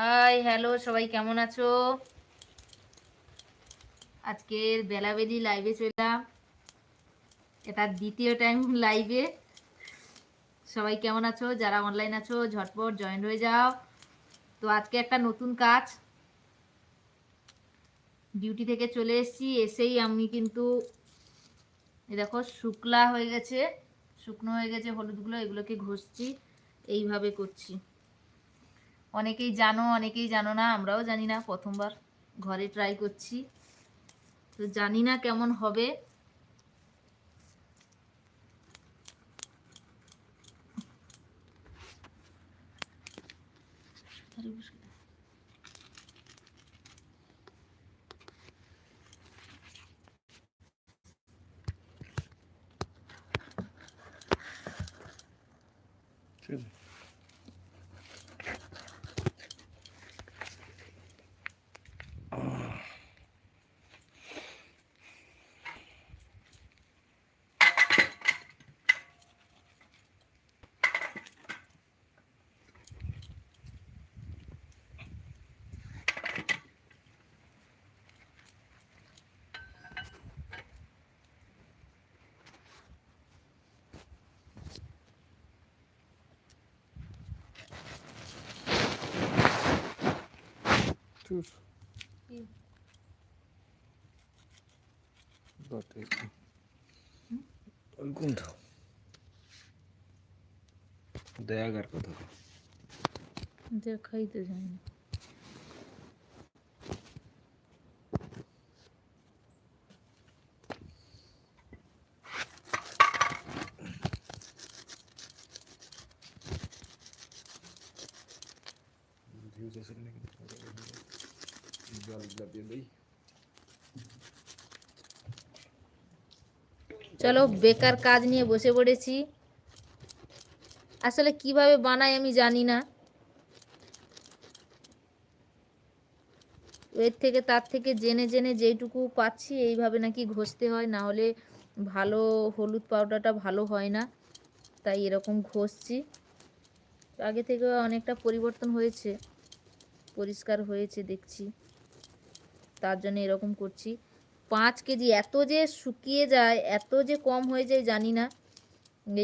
High, hello, সবাই কেমন আছো? আজকের বেলাবেলি লাইভে চললাম। এটা দ্বিতীয় টাইম লাইভে সবাই কেমন আছো? যারা অনলাইন আছো, ঝটপট জয়েন হয়ে যাও। তো আজকে একটা নতুন কাজ। ডিউটি থেকে চলে এসেছি, এসেই আমি কিন্তু দেখো, শুকলা হয়ে গেছে। শুকনো হয়ে গেছে হলুদগুলো এগুলোকে ঘষছি। এইভাবে করছি। অনেকেই জানো অনেকেই জানো না, আমরাও জানি না। প্রথমবার ঘরে ট্রাই করছি। তো জানি না কেমন হবে। Dur. Bakayım. Uygun da. দয়াগার কথা দেখাই তো জানি না ভিউজ আছে নাকি জল লাগিয়ে দেই চলো বেকার কাজ নিয়ে বসে পড়েছি। আসলে কীভাবে বানাই আমি জানি না। এর থেকে তার থেকে জেনে জেনে যেইটুকু পাচ্ছি, এইভাবে নাকি ঘষতে হয়, না হলে ভালো হলুদ পাউডারটা ভালো হয় না। তাই এরকম ঘষছি। আগে থেকে অনেকটা পরিবর্তন হয়েছে, পরিষ্কার হয়েছে দেখছি। তার জন্য এরকম করছি। পাঁচ কেজি এত যে শুকিয়ে যায়, এত যে কম হয়ে যায় জানি না।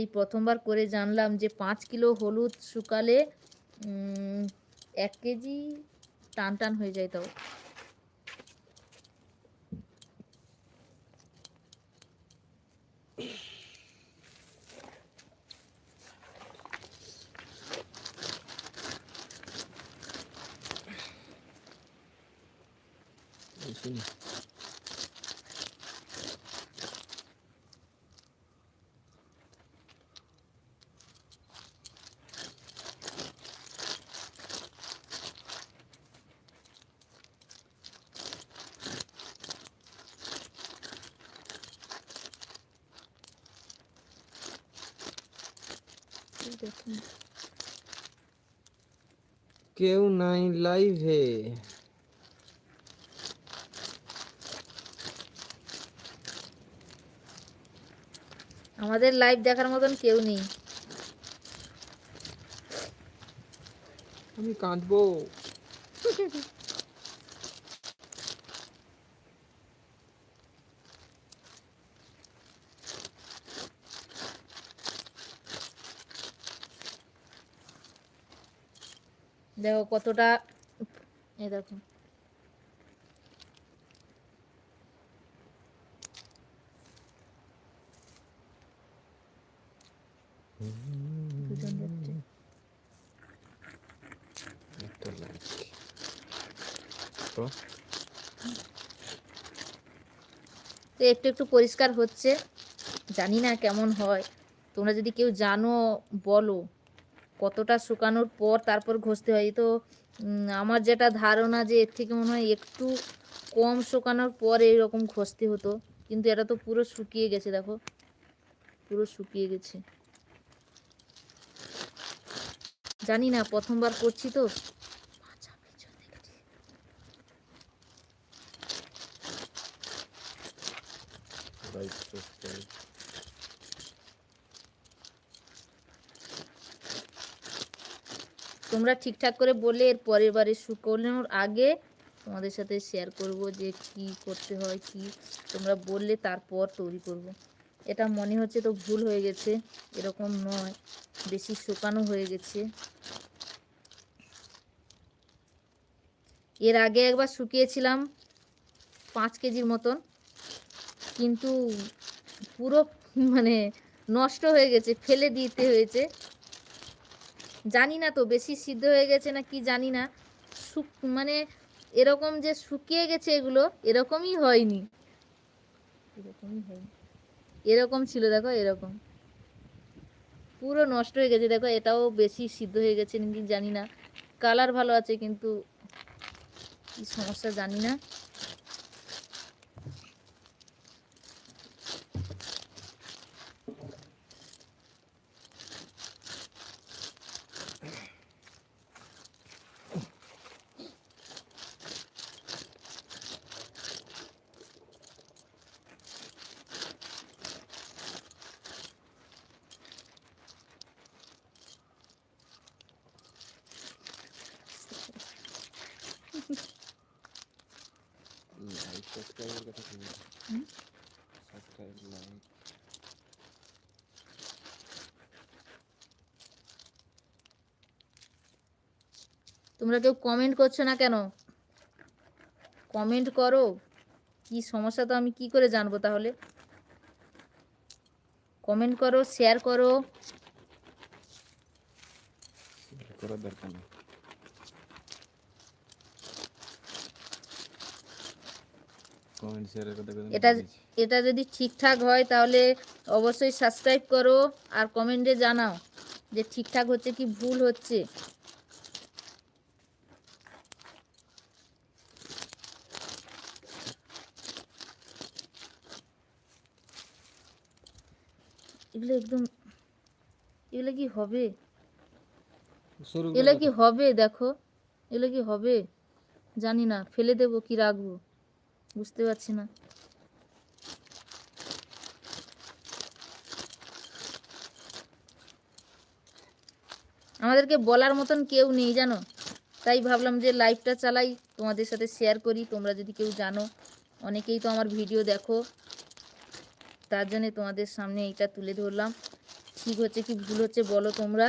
এই প্রথমবার করে জানলাম যে পাঁচ কিলো হলুদ শুকালে এক কেজি টান টান হয়ে যায় তাও। বুঝলি দেখুন কেউ নাই লাইভে। আমাদের লাইভ দেখার মতন কেউ নেই। আমি কাঁদবো। দেখো কতটা এই দেখো। তো একটু একটু পরিষ্কার হচ্ছে। জানি না কেমন হয়। তোমরা যদি কেউ জানো বলো। কতটা শুকানোর পর তারপর ঘষতে হয়। তো আমার যেটা ধারণা যে এর থেকে মনে হয় একটু কম শুকানোর পর এইরকম ঘষতে হতো। কিন্তু এটা তো পুরো শুকিয়ে গেছে, দেখো। পুরো শুকিয়ে গেছে। জানি না, প্রথমবার করছি তো পাঁচা পেছন দেখছি। লাইক সাবস্ক্রাইব তোমরা ঠিকঠাক করে বললে এর পরের বারে শুকোনোর আগে তোমাদের সাথে শেয়ার করব যে কি করতে হয়, কি তোমরা বললে তারপর তৈরি করব। এটা মনে হচ্ছে তো ভুল হয়ে গেছে, এরকম নয়, বেশি শুকানো হয়ে গেছে। এর আগে একবার শুকিয়েছিলাম পাঁচ কেজির মতন, কিন্তু পুরো মানে নষ্ট হয়ে গেছে, ফেলে দিতে হয়েছে। জানি না তো বেশি সিদ্ধ হয়ে গেছে না কি জানি না শুক মানে এরকম যে শুকিয়ে গেছে এগুলো এরকমই হয়নি। এরকমই হয়নি। এরকম ছিল দেখো এরকম। পুরো নষ্ট হয়ে গেছে দেখো এটাও বেশি সিদ্ধ হয়ে গেছে নাকি জানি না কালার ভালো আছে কিন্তু কি সমস্যা জানি না লাইক সাবস্ক্রাইবের কথা কি সাবস্ক্রাইব লাইক তোমরা কেউ কমেন্ট করছ না কেন? কমেন্ট করো। কি সমস্যা তো আমি কি করে জানব তাহলে? কমেন্ট করো শেয়ার করো। করার দরকার নেই কমেন্ট শেয়ারের কথা কথা এটা এটা যদি ঠিকঠাক হয় তাহলে অবশ্যই সাবস্ক্রাইব করো আর কমেন্টে জানাও যে ঠিকঠাক হচ্ছে কি ভুল হচ্ছে। এগুলো একদম এগুলো কি হবে? এগুলো কি হবে দেখো? এগুলো কি হবে? জানি না ফেলে দেবো কি রাখব? বুঝতে পারছি না। আমাদেরকে বলার মতন কেউ নেই জানো? তাই ভাবলাম যে লাইভটা চালাই, তোমাদের সাথে শেয়ার করি, তোমরা যদি কেউ জানো। অনেকেই তো আমার ভিডিও দেখো। তার জন্যে তোমাদের সামনে এইটা তুলে ধরলাম। ঠিক হচ্ছে কি ভুল হচ্ছে বলো তোমরা।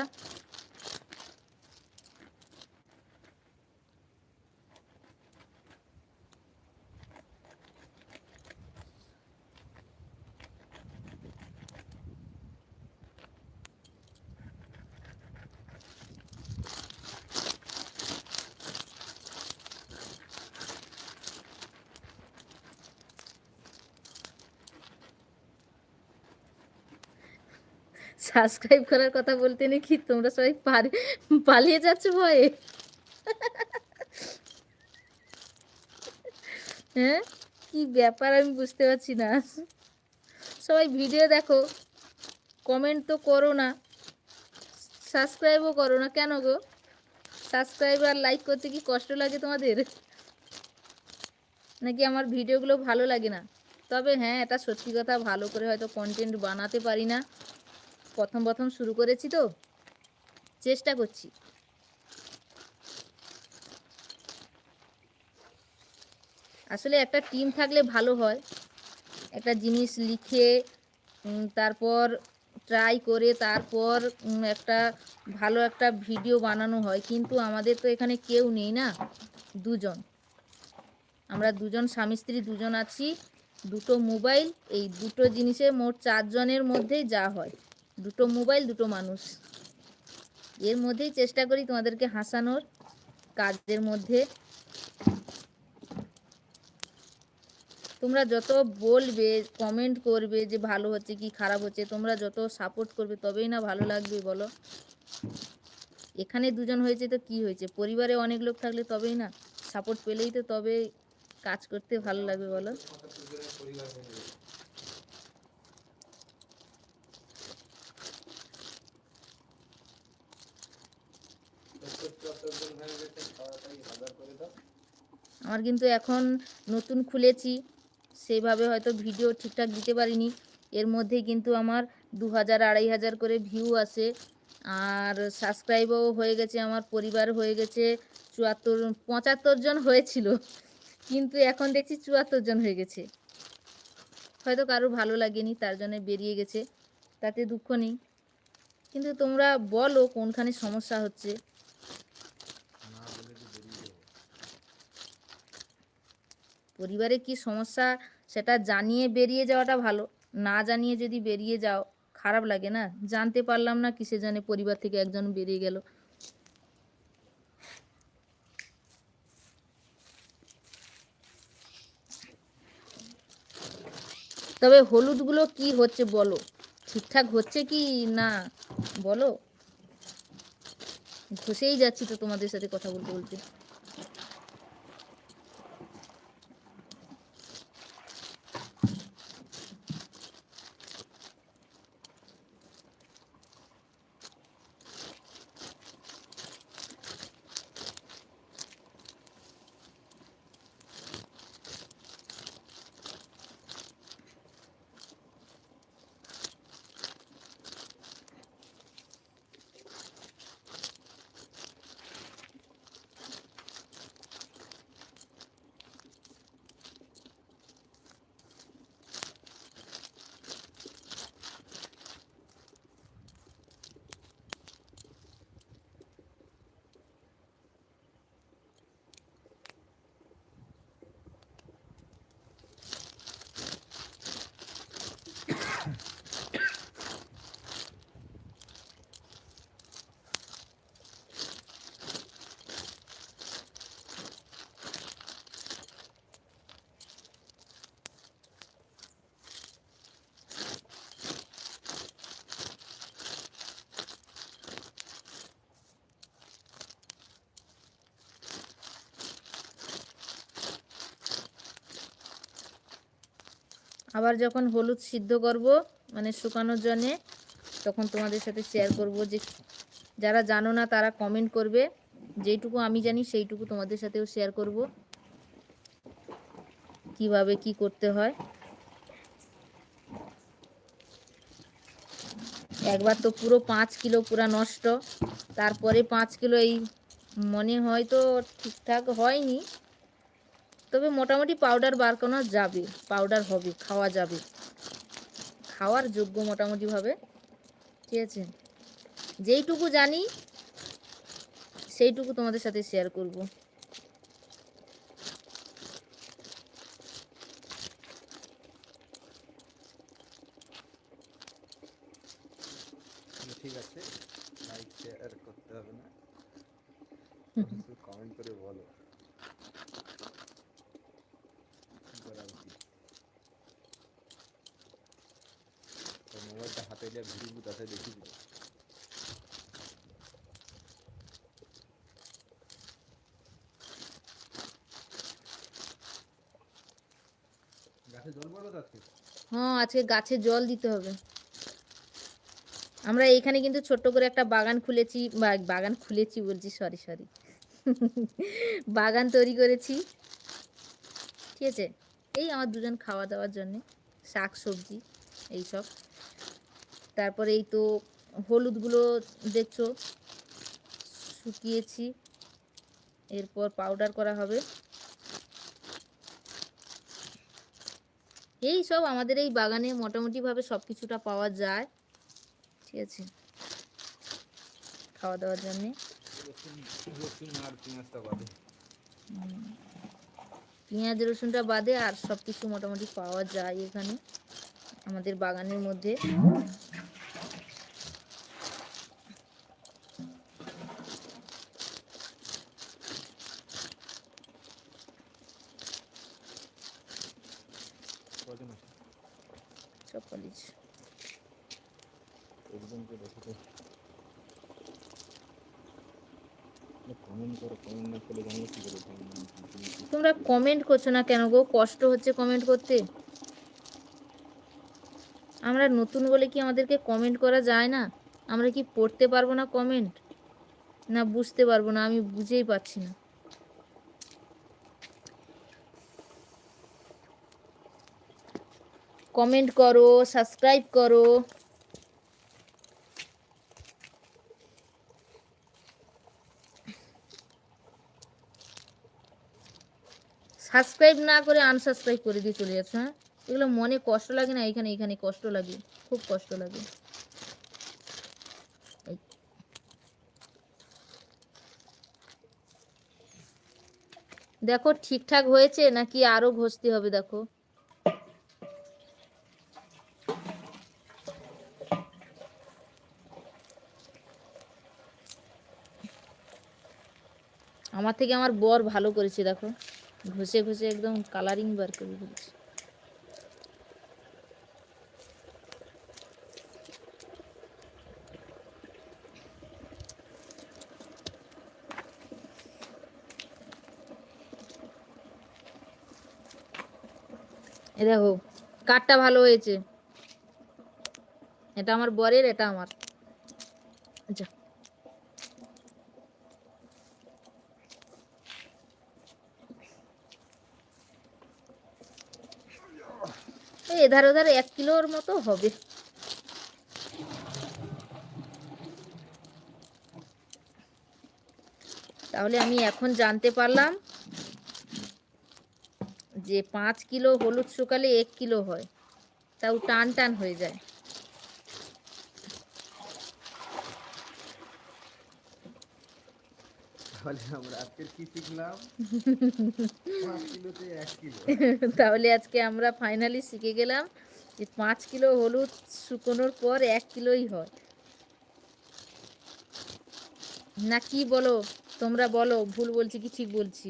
সাবস্ক্রাইব করার কথা বলতে নাকি? তোমরা সবাই পালিয়ে যাচ্ছ ভয়ে? হ্যাঁ? কি ব্যাপার আমি বুঝতে পারছি না। সবাই ভিডিও দেখো। কমেন্ট তো করো না। সাবস্ক্রাইবও করো না। কেন গো? সাবস্ক্রাইব আর লাইক করতে কি কষ্ট লাগে তোমাদের? নাকি আমার ভিডিওগুলো ভালো লাগে না? তবে হ্যাঁ এটা সত্যি কথা। ভালো করে হয়তো কন্টেন্ট বানাতে পারি না। প্রথম প্রথম শুরু করেছি তো। চেষ্টা করছি। আসলে একটা টিম থাকলে ভালো হয়। একটা জিনিস লিখে তারপর ট্রাই করে, তারপর একটা ভালো একটা ভিডিও বানানো হয়। কিন্তু আমাদের তো এখানে কেউ নেই না, দুজন। আমরা দুজন স্বামী স্ত্রী দুজন আছি, দুটো মোবাইল এই দুটো জিনিসে মোট চারজনের মধ্যেই যা হয়। দুটো মোবাইল, দুটো মানুষ। এর মধ্যেই চেষ্টা করি তোমাদেরকে হাসানোর কাজের মধ্যে। তোমরা যত বলবে কমেন্ট করবে যে ভালো হচ্ছে কি খারাপ হচ্ছে, তোমরা যত সাপোর্ট করবে তবেই না ভালো লাগবে, বলো। এখানে দুজন হয়েছে তো কি হয়েছে? পরিবারে অনেক লোক থাকলে তবেই না সাপোর্ট পেলেই তো তবে কাজ করতে ভালো লাগবে, বলো। আমার কিন্তু এখন নতুন খুলেছি সেইভাবে হয়তো ভিডিও ঠিকঠাক দিতে পারিনি। এর মধ্যে কিন্তু আমার দু হাজার আড়াই হাজার করে ভিউ আসে। আর সাবস্ক্রাইবও হয়ে গেছে, আমার পরিবার হয়ে গেছে চুয়াত্তর, পঁচাত্তর জন হয়েছিল। কিন্তু এখন দেখছি চুয়াত্তর জন হয়ে গেছে। হয়তো কারও ভালো লাগেনি, তার জন্য বেরিয়ে গেছে, তাতে দুঃখ নেই। কিন্তু তোমরা বলো কোনখানে সমস্যা হচ্ছে না বলে তো বেরিয়ে যাব পরিবারে কি সমস্যা, সেটা জানিয়ে বেরিয়ে যাওয়াটা ভালো। না জানিয়ে যদি বেরিয়ে যাও, খারাপ লাগে না? জানতে পারলাম না কিসে জানে পরিবার থেকে একজন বেরিয়ে গেল। তবে হলুদগুলো কি হচ্ছে বলো? ঠিকঠাক হচ্ছে কি না বলো? ঘষেই যাচ্ছি তো তোমাদের সাথে কথা বলতে বলতে। আবার যখন হলুদ সিদ্ধ করব মানে শুকানোর জন্যে, তখন তোমাদের সাথে শেয়ার করব যে যারা জানো না, তারা কমেন্ট করবে। যেইটুকু আমি জানি, সেইটুকু তোমাদের সাথেও শেয়ার করব। কীভাবে কি করতে হয়। একবার তো পুরো পাঁচ কিলো পুরা নষ্ট। তারপরে পাঁচ কিলো এই মনে হয় তো ঠিকঠাক হয়নি। তবে মোটামুটি পাউডার বার করানো যাবে পাউডার হবে খাওয়া যাবে। খাওয়ার যোগ্য মোটামুটিভাবে ঠিক আছে? যেইটুকু জানি সেইটুকু তোমাদের সাথে শেয়ার করব। ঠিক আছে। লাইক শেয়ার করতে হবে না। কমেন্ট করে বলো কি করা উচিত হাতে তাতে দেখিবি গাছে জল আজকে? হ্যাঁ আজকে গাছে জল দিতে হবে। আমরা এখানে কিন্তু ছোট্ট করে একটা বাগান খুলেছি বাগান খুলেছি বলছি সরি সরি বাগান তৈরি করেছি। ঠিক আছে? এই আমার দুজন খাওয়া দাওয়ার জন্যে, শাক, সবজি, এইসব। তারপরে এই তো হলুদগুলো দেখছ, শুকিয়েছি, এরপর পাউডার করা হবে। এই সব আমাদের এই বাগানে মোটামুটিভাবে সব কিছুটা পাওয়া যায়। ঠিক আছে। খাওয়া দাওয়ার জন্যে। পেঁয়াজ রসুনটা বাদে আর সব কিছু মোটামুটি পাওয়া যায় এখানে। আমাদের বাগানের মধ্যে। তোমরা কমেন্ট করছ না কেন গো? কষ্ট হচ্ছে কমেন্ট করতে। আমরা নতুন বলে কি আমাদেরকে কমেন্ট করা যায় না? আমরা কি পড়তে পারব না কমেন্ট না বুঝতে পারব না, আমি বুঝেই পাচ্ছি না। কমেন্ট করো সাবস্ক্রাইব করো। সাবস্ক্রাইব না করে আনসাবস্ক্রাইব করে দিয়ে চলে যাচ্ছে হ্যাঁ? এগুলো মনে কষ্ট লাগে না এখানে এখানে কষ্ট লাগে, খুব কষ্ট লাগে। দেখো ঠিকঠাক হয়েছে নাকি আরও ঘষতে হবে, দেখো। আমার থেকে আমার বর ভালো করেছে, দেখো। ঘষে ঘষে একদম কালারিং বার করে ফেলছে। এ দেখো, কাঠটা ভালো হয়েছে। এটা আমার বরের, এটা আমার। এই এধার ওধার এক কিলোর মতো হবে। তাহলে আমি এখন জানতে পারলাম যে পাঁচ কিলো হলুদ শুকালে এক কিলো হয় তাও টান টান হয়ে যায়। তাহলে আজকে আমরা ফাইনালি শিখে গেলাম যে পাঁচ কিলো হলুদ শুকোনোর পর এক কিলোই হয়। না কি বলো? তোমরা বলো ভুল বলছি কি ঠিক বলছি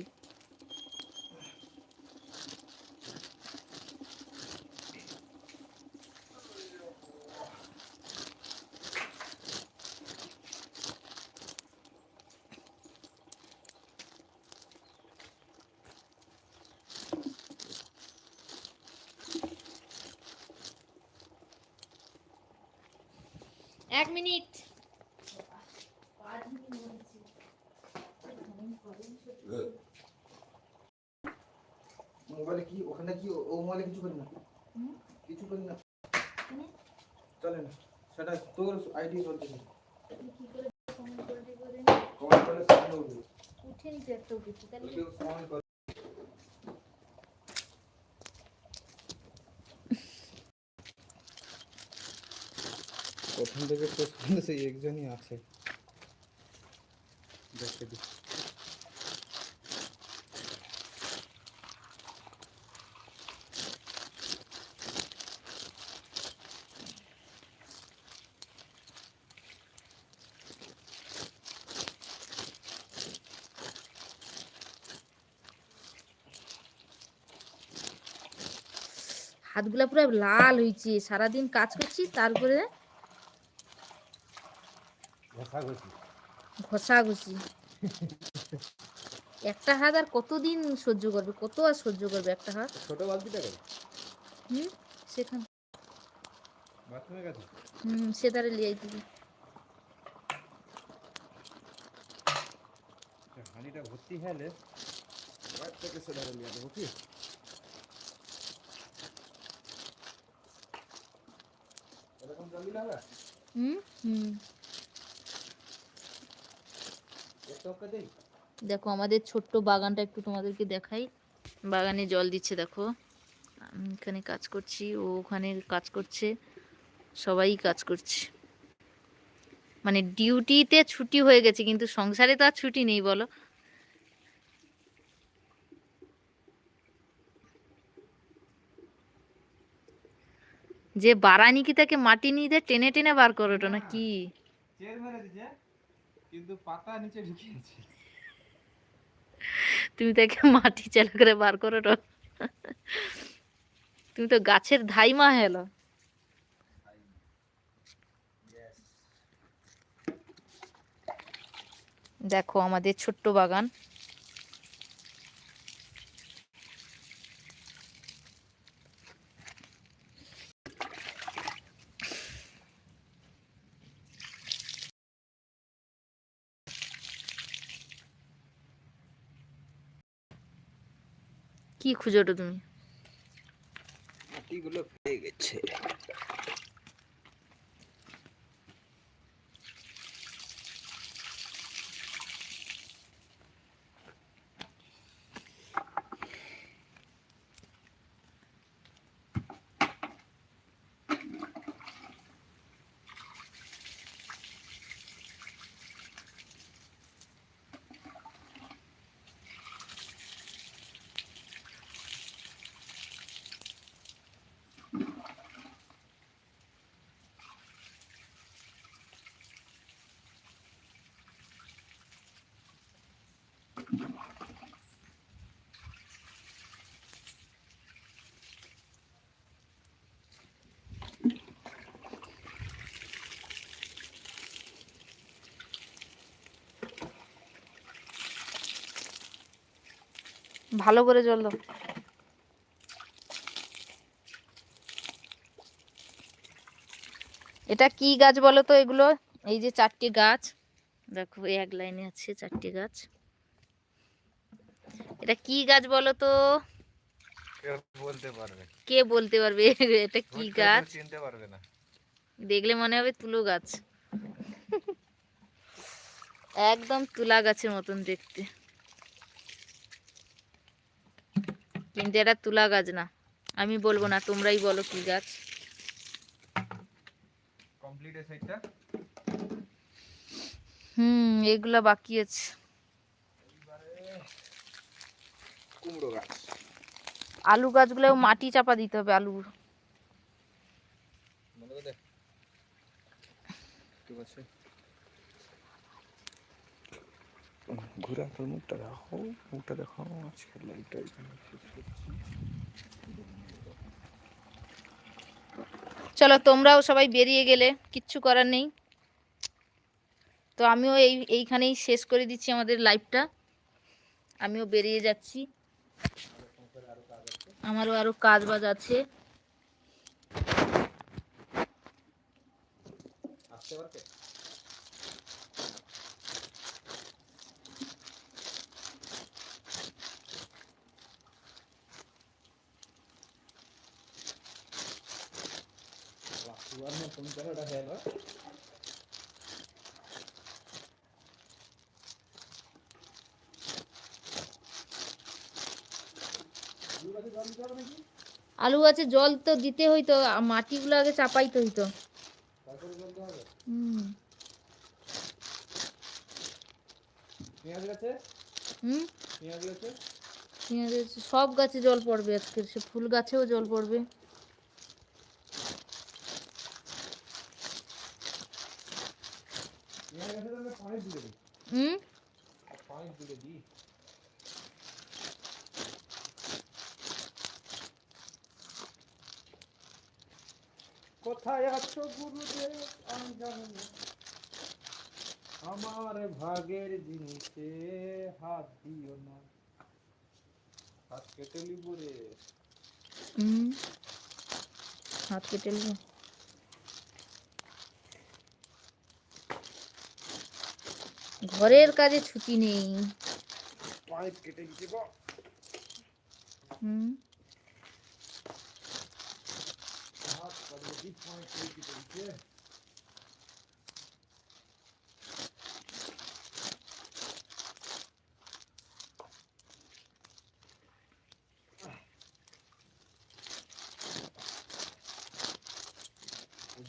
এক মিনিট মোবাইলে কি ওখানে কি ও মোবাইলে কিছু করি না কিছু করি না চলে না সেটা তোর আইডি চলছে কমেন্ট করলে সামনে উঠবে উঠে নিতে একটা উঠেছে তাহলে কেউ কমেন্ট করে প্রথম থেকে শেষ পর্যন্ত সেই একজনই আছে দেখতে দিই হাতগুলা পুরো লাল হয়েছে সারাদিন কাজ করছি তারপরে ঘষাঘষি ঘষা। ঘষি একটা হাত আর কতদিন সহ্য করবে কত আর সহ্য করবে একটা হাত? ছোট বালতিটা হুম সেখান বাথরুমের কাছে? হুম সে তারে লিয়াই দিবি। হাঁড়িটা ভর্তি হলে থেকে সেটা নিয়ে দেবো কি এরকম জল দিলে হবে হুম হুম এক টপকা দেই দেখো, আমাদের ছোট্ট বাগানটা একটু তোমাদেরকে দেখাই। বাগানে জল দিচ্ছে, দেখো। আমি এখানে কাজ করছি, ও ওখানে কাজ করছে, সবাই কাজ করছে। মানে ডিউটিতে ছুটি হয়ে গেছে, কিন্তু সংসারে তো আর ছুটি নেই, বলো। যে বারানি কি তাকে মাটি নিয়ে দিয়ে টেনে টেনে বার করে ওটা না কি? কিন্তু পাতা নিচে তুমি তাকে মাটি চালা করে বার করো তো তুমি তো গাছের ধাইমা হেলো দেখো আমাদের ছোট্ট বাগান। কি খুঁজো তুমি? মাটিগুলো পেয়ে গেছে। ভালো করে জল দাও। এটা কি গাছ বলো তো এগুলো? এই যে চারটি গাছ। দেখো এক লাইনে আছে চারটি গাছ। এটা কি গাছ বলো তো? বলতে পারবে? কে বলতে পারবে? এটা কি গাছ? চিনতে পারবে না। দেখলে মনে হবে তুলো গাছ। একদম তুলা গাছের মতন দেখতে। কিন্তু এটা তুলা গাছ না। আমি বলব না তোমরাই বলো কি গাছ। হুম এগুলা বাকি আছে। কুমড়ো গাছ। আলু গাছগুলো মাটি চাপা দিতে হবে আলু মনে করে ঠিক আছে। তোর মুখটা দেখো মুখটা দেখো লাইটটা এখানে চলো, তোমরাও সবাই বেরিয়ে গেলে, কিচ্ছু করার নেই। তো আমিও এই, এইখানেই শেষ করে দিচ্ছি আমাদের লাইভটা আমিও বেরিয়ে যাচ্ছি। আমারও আরও কাজ বাজ আছে। গাছে জল তো দিতে হইতো মাটিগুলো আগে চাপাইতে হইতো। হুম। সব গাছে জল পড়বে আজকে সে ফুল গাছেও জল পড়বে। হুম? কোথায় আছো গুরুদেব? আমি জানি না। আমার ভাগের জিনিসে হাত দিও না। হাত কেটে লিব রে। হাত কেটে নেব। ঘরের কাজে ছুটি নেই। পাইপ কেটে গো হুম হাত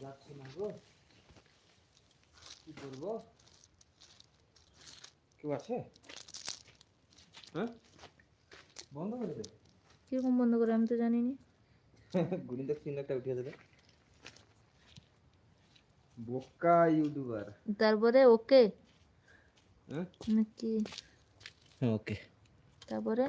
যাচ্ছে না গো কি করব? কেউ আছে? হ্যাঁ? বন্ধ করে দে। কীরকম বন্ধ করে? আমি তো জানি না গুণিত চিহ্ন একটা উঠিয়ে দেবে। বোকা ইউটিউবার। তারপরে ওকে? হ্যাঁ? নাকি? ওকে। তারপরে?